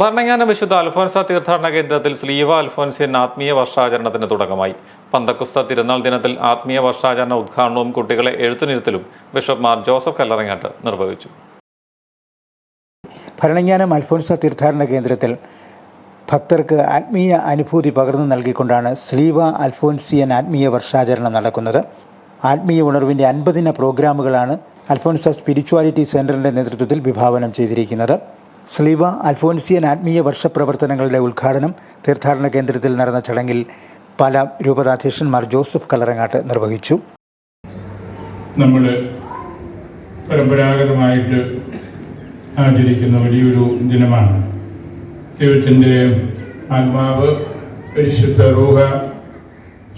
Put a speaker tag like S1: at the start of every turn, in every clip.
S1: ഭരണങ്ങാന വിശുദ്ധ അൽഫോൻസ തീർത്ഥാടന കേന്ദ്രത്തിൽ സ്ലീവ അൽഫോൻസിയൻ ആത്മീയ വർഷാചരണത്തിന് തുടക്കമായി. പന്തക്കുസ്ത തിരുനാൾ ദിനത്തിൽ ആത്മീയ വർഷാചരണ ഉദ്ഘാടനവും കുട്ടികളെ എഴുത്തുനിരുത്തലും ബിഷപ്പ് മാർ ജോസഫ് കല്ലറങ്ങാട്ട് നിർവഹിച്ചു.
S2: ഭരണജ്ഞാനം അൽഫോൻസ തീർത്ഥാടന കേന്ദ്രത്തിൽ ഭക്തർക്ക് ആത്മീയ അനുഭൂതി പകർന്നു നൽകിക്കൊണ്ടാണ് സ്ലീവ അൽഫോൻസിയൻ ആത്മീയ വർഷാചരണം നടക്കുന്നത്. ആത്മീയ ഉണർവിന്റെ അൻപതിന പ്രോഗ്രാമുകളാണ് അൽഫോൻസ സ്പിരിച്വാലിറ്റി സെന്ററിന്റെ നേതൃത്വത്തിൽ വിഭാവനം ചെയ്തിരിക്കുന്നത്. സ്ലീവ അൽഫോൻസിയൻ ആത്മീയ വർഷപ്രവർത്തനങ്ങളുടെ ഉദ്ഘാടനം തീർത്ഥാടന കേന്ദ്രത്തിൽ നടന്ന ചടങ്ങിൽ പല രൂപതാധ്യക്ഷന്മാർ ജോസഫ് കലറങ്ങാട്ട് നിർവഹിച്ചു.
S3: നമ്മൾ പരമ്പരാഗതമായിട്ട് ആചരിക്കുന്ന വലിയൊരു ദിനമാണ്. ദൈവത്തിന്റെ ആത്മാവ് പരിശുദ്ധ റൂഹ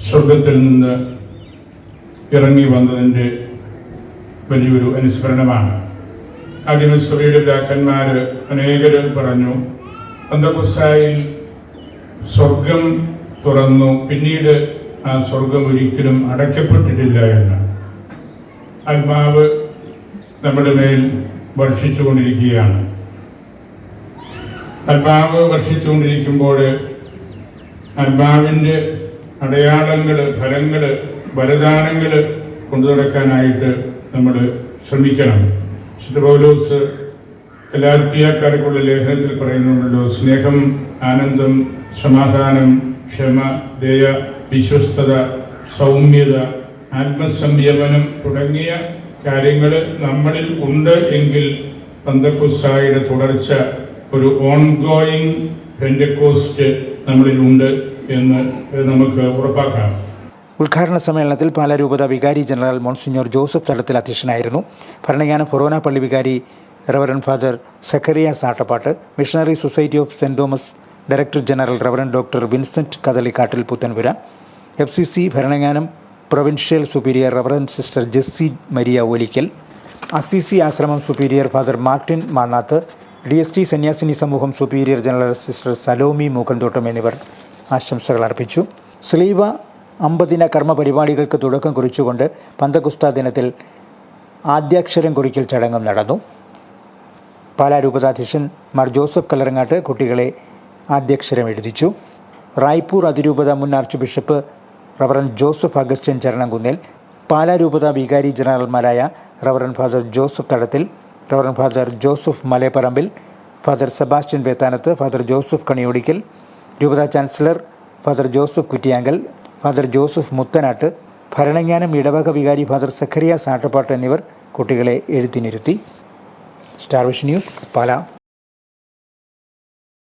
S3: സ്വർഗത്തിൽ നിന്ന് ഇറങ്ങി വന്നതിന്റെ വലിയൊരു അനുസ്മരണമാണ്. ആദിമസഭയുടെ പിതാക്കന്മാർ അനേകരും പറഞ്ഞു പന്തകുസായിൽ സ്വർഗം തുറന്നു. പിന്നീട് ആ സ്വർഗം ഒരിക്കലും അടയ്ക്കപ്പെട്ടിട്ടില്ല എന്ന്. ആത്മാവ് നമ്മുടെ മേൽ വർഷിച്ചുകൊണ്ടിരിക്കുകയാണ്. ആത്മാവ് വർഷിച്ചുകൊണ്ടിരിക്കുമ്പോൾ ആത്മാവിന്റെ അടയാളങ്ങൾ ഫലങ്ങൾ വരദാനങ്ങൾ കൊണ്ടു നടക്കാനായിട്ട് നമ്മൾ ശ്രമിക്കണം. വിശുദ്ധ പൗലോസ് കലാത്തിയാക്കാർക്കുള്ള ലേഖനത്തിൽ പറയുന്നുണ്ടല്ലോ സ്നേഹം ആനന്ദം സമാധാനം ക്ഷമ ദയ വിശ്വസ്തത സൗമ്യത ആത്മസംയമനം തുടങ്ങിയ കാര്യങ്ങൾ നമ്മളിൽ ഉണ്ട് എങ്കിൽ പന്തക്കുസായുടെ തുടർച്ച ഒരു ഓൺഗോയിങ് പെൻഡക്കോസ്റ്റ് നമ്മളിലുണ്ട് എന്ന് നമുക്ക് ഉറപ്പാക്കാം.
S2: ഉദ്ഘാടന സമ്മേളനത്തിൽ പാലാരൂപത വികാരി ജനറൽ മോൺസിഞ്ഞോർ ജോസഫ് തലത്തിൽ അധ്യക്ഷനായിരുന്നു. ഭരണങ്ങാനം ഫൊറോന പള്ളി വികാരി reverend father Zacharia Sattappattu missionary society of Saint Thomas director general reverend doctor Vincent Kadalikkattil Puthenpura F C C Bharananganam provincial superior reverend sister Jessy Maria Olickal Assisi ആശ്രമം superior father Martin Mannath D S T സന്യാസിനി സമൂഹം superior general sister Salomi Mookenthottam എന്നിവർ ആശംസകൾ അർപ്പിച്ചു. സ്ലീവ അമ്പതിന കർമ്മ പരിപാടികൾക്ക് തുടക്കം കുറിച്ചുകൊണ്ട് പന്തകുസ്ത ദിനത്തിൽ ആദ്യാക്ഷരം കുറിക്കൽ ചടങ്ങും നടന്നു. പാലാ രൂപതാധ്യക്ഷൻ മാർ ജോസഫ് കലറങ്ങാട്ട് കുട്ടികളെ ആദ്യാക്ഷരം എഴുതിച്ചു. റായ്പൂർ അതിരൂപത മുൻ archbishop reverend Joseph Augustine Charanakunnel Pala രൂപത വികാരി ജനറൽമാരായ reverend father Joseph Thadathil reverend father Joseph Malayaparambil father Sebastian Vettanath father Joseph Kaniyodickal രൂപത chancellor father Joseph Kuttiyankal father Joseph Muthanattu ഭരണജ്ഞാനം ഇടവക വികാരി ഫാദർ സഖറിയ സാട്ടപ്പാട്ട് എന്നിവർ കുട്ടികളെ എഴുത്തിനിരുത്തി. സ്റ്റാർവിഷ് ന്യൂസ് പാലാ.